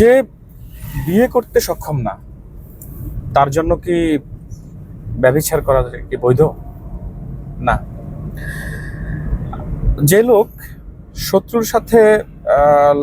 যে বিয়ে করতে সক্ষম না, তার জন্য কি ব্যভিচার করা কি বৈধ? না। যে লোক শত্রুর সাথে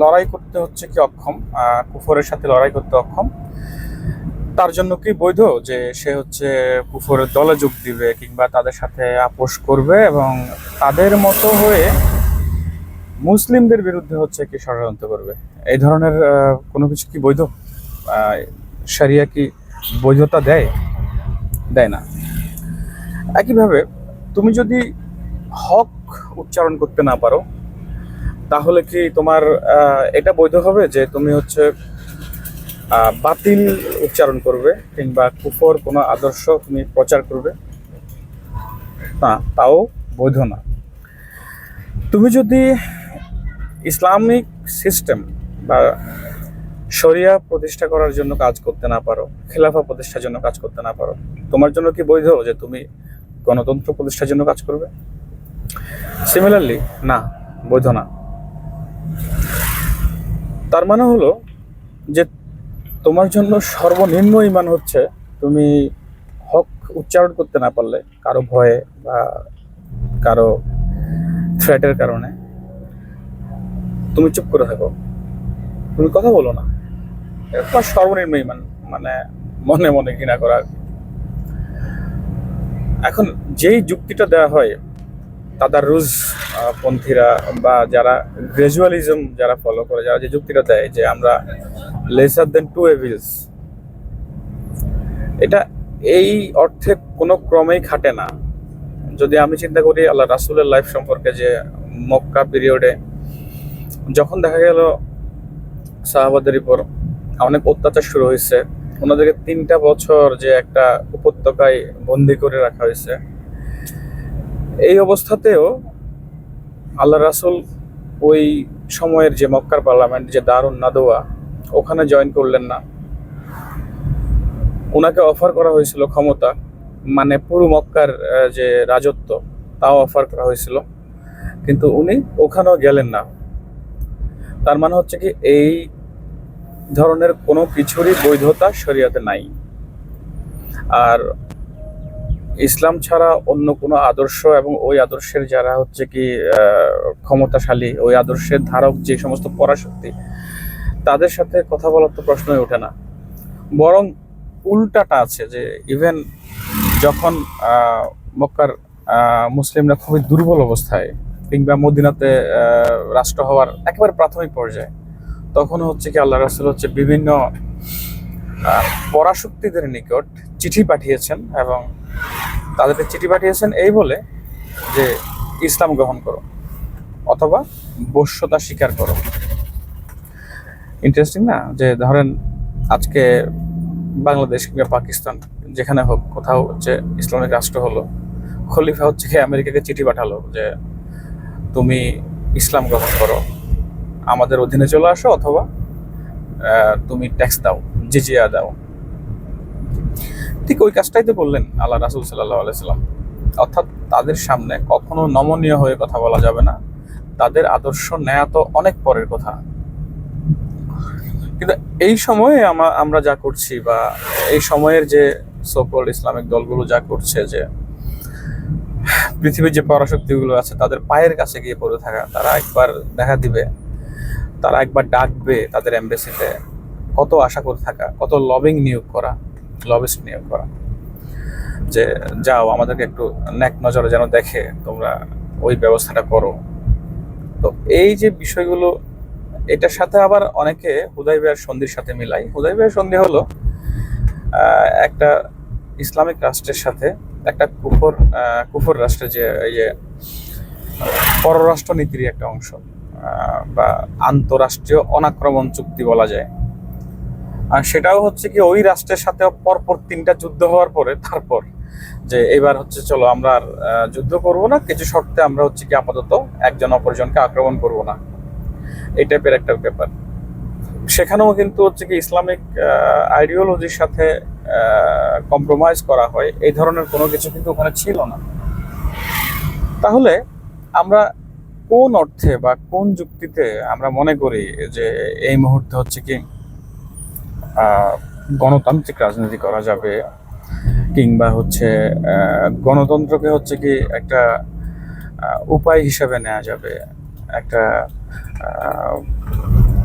লড়াই করতে হচ্ছে কি অক্ষম কুফরের সাথে লড়াই করতে অক্ষম, তার জন্য কি বৈধ যে সে হচ্ছে কুফরের দলে যোগ দিবে কিংবা তাদের সাথে আপোষ করবে এবং তাদের মতো হয়ে মুসলিমদের বিরুদ্ধে হচ্ছে কি ষড়যন্ত্র করবে? এই ধরনের কোনো কিছু কি বৈধ? শরিয়া কি বৈধতা দেয়? দেয় না। একইভাবে তুমি যদি হক উচ্চারণ করতে না পারো, তাহলে কি তোমার এটা বৈধ হবে যে তুমি হচ্ছে বাতিল উচ্চারণ করবে কিংবা কুফর কোনো আদর্শ তুমি প্রচার করবে? না, তাও বৈধ না। তুমি যদি ইসলামিক সিস্টেম বা শরিয়া প্রতিষ্ঠা করার জন্য কাজ করতে না পারো, খেলাফা প্রতিষ্ঠার জন্য কাজ করতে না পারো, তোমার জন্য কি বৈধ যে তুমি গণতন্ত্র প্রতিষ্ঠার জন্য কাজ করবে? সিমিলারলি না, বৈধ না। তার মানে হলো যে তোমার জন্য সর্বনিম্ন ইমান হচ্ছে তুমি হক উচ্চারণ করতে না পারলে কারও ভয়ে বা কারও থ্রেটের কারণে, তুমি চুপ করে থাকো। তুমি কথা বলো না। তোমার সর্বনিম্ন ইমান মানে মনে মনে ঘৃণা করা। এখন যেই যুক্তিটা দেওয়া হয় তাদারুজ পন্থীরা বা যারা গ্রাজুয়ালিজম যারা ফলো করে, যারা যে যুক্তিটা দেয় যে আমরা লেসার দেন টু এভিলস এটা এই অর্থে কোনো ক্রমেই খাটে না। যদি আমি চিন্তা করি, আল্লাহ রাসুলের লাইফ সম্পর্কে যে মক্কা পিরিয়ডে যখন দেখা গেল সাহাবাদের উপর অনেক অত্যাচার শুরু হয়েছে। ওনাদেরকে তিনটা বছর যে একটা উপত্যকায় বন্দি করে রাখা হয়েছে। এই অবস্থাতেও আল্লাহ রাসুল ওই সময়ের যে মক্কার পার্লামেন্ট, যে দারুণ নাদোয়া ওখানে জয়েন করলেন না। ওনাকে অফার করা হয়েছিল ক্ষমতা মানে পুরো মক্কার যে রাজত্ব, তাও অফার করা হয়েছিল। কিন্তু উনি ওখানেও গেলেন না। তার মানে হচ্ছে কি, এই ধরনের কোনো কিছুরই বৈধতা শরীয়তে নাই। আর ইসলাম ছাড়া অন্য কোনো আদর্শ এবং ওই আদর্শের যারা হচ্ছে কি ক্ষমতাশালী, ওই আদর্শের ধারক যে সমস্ত পরাশক্তি, তাদের সাথে কথা বলার তো প্রশ্নই ওঠে না। বরং উল্টাটা আছে যে ইভেন যখন মক্কার মুসলিমরা খুবই দুর্বল অবস্থায় কিংবা মদিনাতে রাষ্ট্র হওয়ার একেবারে প্রাথমিক পর্যায়ে তখন হচ্ছে কি আল্লাহ রাসুল হচ্ছে বিভিন্ন পরাশক্তিদের নিকট চিঠি পাঠিয়েছেন এবং তাদেরকে চিঠি পাঠিয়েছেন এই বলে যে, ইসলাম গ্রহণ করো অথবা বশ্যতা স্বীকার করো। ইন্টারেস্টিং না? যে ধরেন আজকে বাংলাদেশ কিংবা পাকিস্তান যেখানে হোক কোথাও হচ্ছে ইসলামিক রাষ্ট্র হলো, খলিফা হচ্ছে কি আমেরিকাকে চিঠি পাঠালো যে, তুমি ইসলাম গ্রহণ করো। আমাদের অধীনে চলে আসো অথবা তুমি ট্যাক্স দাও জিজিয়া দাও। ঠিক ওই কাজটাই তো করলেন আল্লাহ রাসুল সাল্লাহ আলাইসাল্লাম অর্থাৎ তাদের সামনে কখনো নমনীয় হয়ে কথা বলা যাবে না। তাদের আদর্শ নেয়া তো অনেক পরের কথা। কিন্তু এই সময়ে আমা- আমরা যা করছি বা এই সময়ের যে সকল ইসলামিক দলগুলো যা করছে যে, পৃথিবীর যে পরাশক্তিগুলো আছে, তাদের পায়ের কাছে গিয়ে পড়ে থাকা, তারা একবার দেখা দিবে। তারা একবার ডাকবে তাদের এমবেসিতে কত আশা করে থাকা, কত লবিং নিয়োগ করা লবিস্ট নিয়োগ করা। যে, যাও, আমাদেরকে একটু ন্যাক নজরে যেন দেখে তোমরা ওই ব্যবস্থাটা করো। তো এই যে বিষয়গুলো, এটার সাথে আবার অনেকে হুদাই বিহার সন্ধির সাথে মিলাই। হুদাই বিহার সন্ধি হলো একটা ইসলামিক রাষ্ট্রের সাথে একটা কুফর কুফর রাষ্ট্রের যে এই যে পররাষ্ট্র নীতির একটা অংশ। বা আন্তরাষ্ট্রীয় অনাক্রমণ চুক্তি বলা যায়। আর সেটাও হচ্ছে কি, ওই রাষ্ট্রের সাথে পরপর তিনটা যুদ্ধ হওয়ার পরে, তারপর যে এবার হচ্ছে চলো আমরা আর যুদ্ধ করব না, কিছু শর্তে আমরা হচ্ছে কি আপাতত একজন অপরজনকে আক্রমণ করব না। এই টাইপের একটা ব্যাপার। সেখানেও কিন্তু হচ্ছে কি ইসলামিক আইডিওলজির সাথে কম্প্রোমাইজ করা হয়। এই ধরনের কোনো কিছু কিন্তু ওখানে ছিল না। তাহলে আমরা কোন অর্থে বা কোন যুক্তিতে আমরা মনে করি যে এই মুহূর্তে হচ্ছে কি গণতান্ত্রিক রাজনীতি করা যাবে কিংবা হচ্ছে গণতন্ত্রকে হচ্ছে কি একটা উপায় হিসেবে নেওয়া যাবে, একটা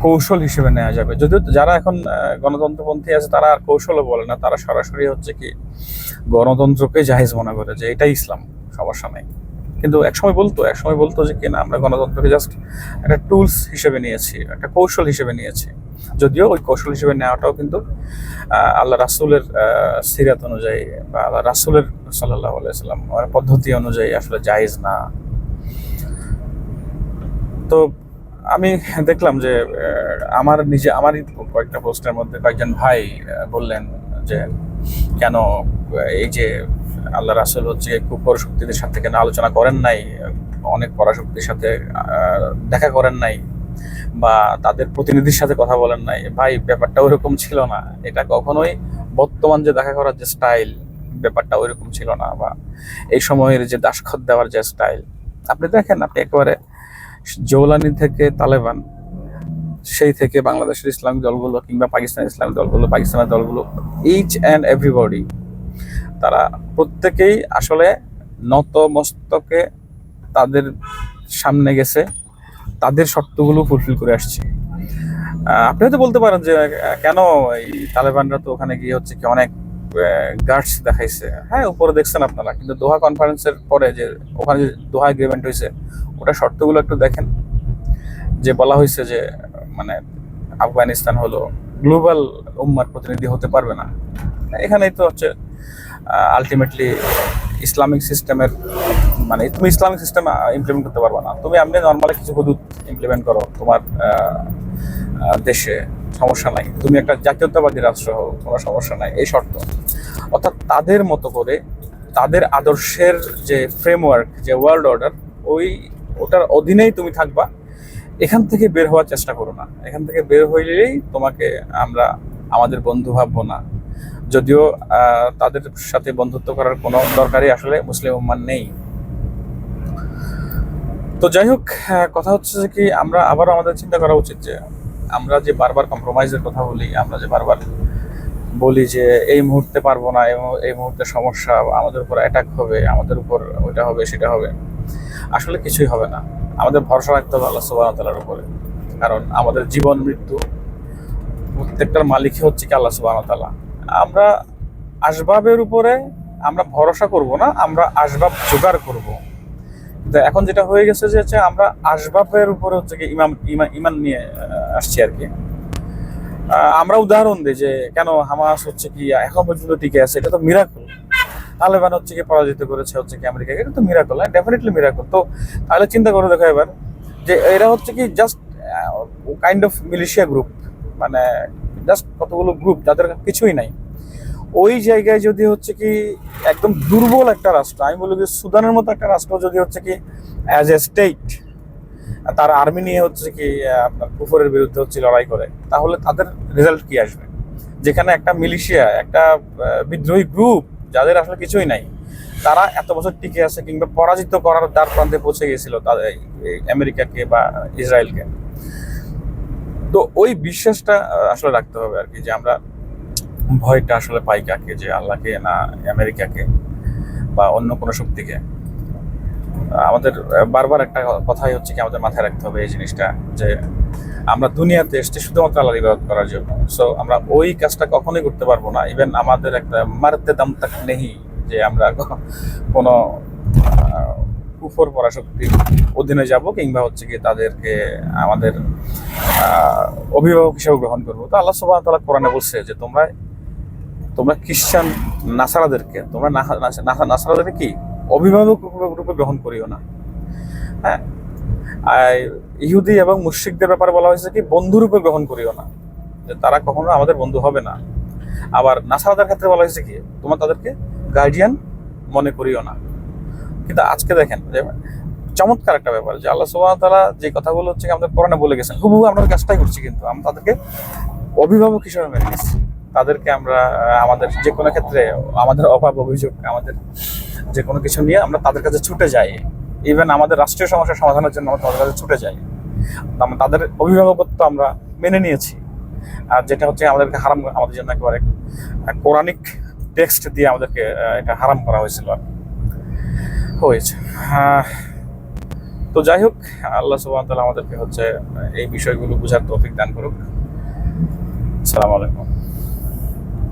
কৌশল হিসেবে নেওয়া যাবে। যদিও যারা এখন গণতন্ত্রপন্থী আছে তারা আর কৌশলও বলে না, তারা সরাসরি হচ্ছে কি গণতন্ত্রকে জাহেজ মনে করে যে এটাই ইসলাম সমস্যা নেই কিন্তু একসময় বলতো একসময় বলতো যে কিনা আমরা গণতন্ত্রকে জাস্ট একটা টুলস হিসেবে নিয়েছি, একটা কৌশল হিসেবে নিয়েছি। যদিও ওই কৌশল হিসেবে নেওয়াটাও কিন্তু আল্লাহ রাসুলের সিরাত অনুযায়ী বা আল্লাহ রাসুলের সাল্লাহ আলাইসাল্লাম পদ্ধতি অনুযায়ী আসলে জায়েজ না। তো আমি দেখলাম যে আমার নিজে, আমারই কয়েকটা পোস্টের মধ্যে কয়েকজন ভাই বললেন যে, কেন এই যে আল্লাহ রাসুল হচ্ছে কুপর শক্তিদের সাথে কেন আলোচনা করেন নাই, অনেক পরাশক্তির সাথে দেখা করেন নাই বা তাদের প্রতিনিধির সাথে কথা বলেন নাই। ভাই, ব্যাপারটা ওইরকম ছিল না। এটা কখনোই বর্তমান যে দেখা করার যে স্টাইল, ব্যাপারটা ওইরকম ছিল না বা এই সময়ের যে দাসখত দেওয়ার যে স্টাইল। আপনি দেখেন, আপনি একেবারে জৌলানি থেকে তালেবান, সেই থেকে বাংলাদেশের ইসলামিক দলগুলো কিংবা পাকিস্তানের ইসলামিক দলগুলো, পাকিস্তানের দলগুলো ইচ অ্যান্ড এভরিবডি তারা প্রত্যেকেই আসলে নত মস্তকে তাদের সামনে গেছে, তাদের শর্তগুলো ফুলফিল করে আসছে। আপনি হয়তো বলতে পারেন যে কেন এই তালেবানরা তো ওখানে গিয়ে হচ্ছে কি অনেক গার্ডস দেখাইছে। হ্যাঁ উপরে দেখছেন আপনারা, কিন্তু দোহা কনফারেন্সের পরে যে, ওখানে যে দোহা এগ্রিমেন্ট হয়েছে ওটা শর্তগুলো একটু দেখেন। যে বলা হয়েছে যে মানে আফগানিস্তান হলো গ্লোবাল উম্মার প্রতিনিধি হতে পারবে না। এখানেই তো হচ্ছে আলটিমেটলি ইসলামিক সিস্টেমের মানে তুমি ইসলামিক সিস্টেম ইমপ্লিমেন্ট করতে পারবে না। তুমি এমনি নর্মালি কিছু হুদুদ ইমপ্লিমেন্ট করো তোমার দেশে, সমস্যা নাই। তুমি একটা জাতীয়তাবাদী রাষ্ট্র হও, কোনো সমস্যা নাই, এই শর্ত। অর্থাৎ তাদের মতো করে তাদের আদর্শের যে ফ্রেমওয়ার্ক যে ওয়ার্ল্ড অর্ডার ওই, ওটার অধীনেই তুমি থাকবা। এখান থেকে বের হওয়ার চেষ্টা করো না। এখান থেকে বের হইলেই তোমাকে আমরা, আমাদের বন্ধু ভাববো না। যদিও তাদের সাথে বন্ধুত্ব করার কোনো দরকারই আসলে মুসলিম উম্মান নেই। তো যাই হোক কথা হচ্ছে যে কি, আমরা আবারও আমাদের চিন্তা করা উচিত যে আমরা যে বারবার কম্প্রোমাইজের কথা বলি, আমরা যে বারবার বলি যে এই মুহূর্তে পারব না এই মুহূর্তে সমস্যা, আমাদের উপর অ্যাটাক হবে, আমাদের উপর ওইটা হবে, সেটা হবে, আসলে কিছুই হবে না। আমাদের ভরসা রাখতে হবে আল্লাহ সুবাহ তালার উপরে। কারণ আমাদের জীবন, মৃত্যু, প্রত্যেকটার মালিকই হচ্ছে কি আল্লাহ সুবাহ তালা আমরা আসবাবের উপরে আমরা ভরসা করব না, আমরা আসবাব জোগাড় করব। এখন যেটা হয়ে গেছে যে হচ্ছে আমরা আসবাবের উপরে হচ্ছে কি ইমাম ইমান ইমান নিয়ে আসছি আর কি। আমরা উদাহরণ দিই যে কেন হামাস হচ্ছে কি এখন পর্যন্ত টিকে আছে, এটা তো মিরাকল তালেবান হচ্ছে কি পরাজিত করেছে হচ্ছে কি আমেরিকাকে, এটা তো মিরাকল হ্যাঁ ডেফিনেটলি মিরাকল তো তাহলে চিন্তা করে দেখো এবার, যে এরা হচ্ছে কি just kind of militia group মানে জাস্ট কতগুলো গ্রুপ যাদের কিছুই নাই। ওই জায়গায় যদি হচ্ছে কি একদম দুর্বল একটা রাষ্ট্র, আমি বলি যে সুদানের মতো একটা রাষ্ট্র যদি হচ্ছে কি অ্যাজ এ স্টেট তার আর্মি নিয়ে হচ্ছে কি আপনার কুফরের বিরুদ্ধে হচ্ছে লড়াই করে, তাহলে তাদের রেজাল্ট কি আসবে? যেখানে একটা মিলিশিয়া, একটা বিদ্রোহী গ্রুপ যাদের আসলে কিছুই নাই, তারা এত বছর টিকে আছে কিংবা পরাজিত করার দ্বার প্রান্তে পৌঁছে গিয়েছিল তাদের আমেরিকাকে বা ইসরায়েলকে। তো ওই বিশ্বাসটা আসলে রাখতে হবে আর কি, যে আমরা ভয়টা আসলে পাই কাকে, যে আল্লাহকে না আমেরিকাকে বা অন্য কোনো শক্তিকে। আমাদের বারবার একটা কথাই হচ্ছে কি, আমাদের মাথায় রাখতে হবে এই জিনিসটা, যে আমরা দুনিয়াতে এসেছি শুধুমাত্র আল্লাহর ইবাদত করার জন্য। সো আমরা ওই কাজটা কখনোই করতে পারব না। ইভেন আমাদের একটা মারতে দাম তাক নেই, যে আমরা কোনো কুফর পরাশক্তির অধীনে যাব কিংবা হচ্ছে কি তাদেরকে আমাদের অভিভাবক হিসেবে গ্রহণ করব। তো আল্লাহ সুবাহ তালা কোরআনে বলছে যে তোমরা তোমরা খ্রিস্টান নাসারাদেরকে, তোমরা নাসারাদেরকে কি? অভিভাবক রূপে গ্রহণ করিও না। হ্যাঁ? ইহুদি এবং মুশ্রিকদের ব্যাপারে বলা হয়েছে কি বন্ধুরূপে গ্রহণ করিও না। যে তারা কখনো আমাদের বন্ধু হবে না। আবার নাসারাদের ক্ষেত্রে বলা হয়েছে কি, তোমরা তাদেরকে গার্ডিয়ান মনে করিও না। কিন্তু আজকে দেখেন যে চমৎকার একটা ব্যাপার যে আল্লাহ সুবাহ তালা যে কথাগুলো হচ্ছে আমাদের কোরআনে বলে গেছেন, হুবহু আমরা কাজটাই করছি কিন্তু আমরা তাদেরকে অভিভাবক হিসেবে মেনে নিচ্ছি। তাদেরকে আমরা আমাদের যে কোনো ক্ষেত্রে আমাদের অভাব, অভিযোগ, আমাদের যে কোনো কিছু নিয়ে আমরা তাদের কাছে ছুটে যাই। ইভেন আমাদের রাষ্ট্রীয় সমস্যা সমাধানের জন্য আমরা তাদের কাছে ছুটে যাই। আমরা তাদের অভিভাবকত্ব আমরা মেনে নিয়েছি। আর যেটা হচ্ছে আমাদেরকে হারাম, আমাদের জন্য একেবারে কোরআনিক টেক্সট দিয়ে আমাদেরকে এটা হারাম করা হয়েছিল। আর। হয়েছে। আহ, তো যাই হোক আল্লাহ সুবাহ আমাদেরকে হচ্ছে এই বিষয়গুলো বোঝার তৌফিক দান করুক। সালাম আলাইকুম।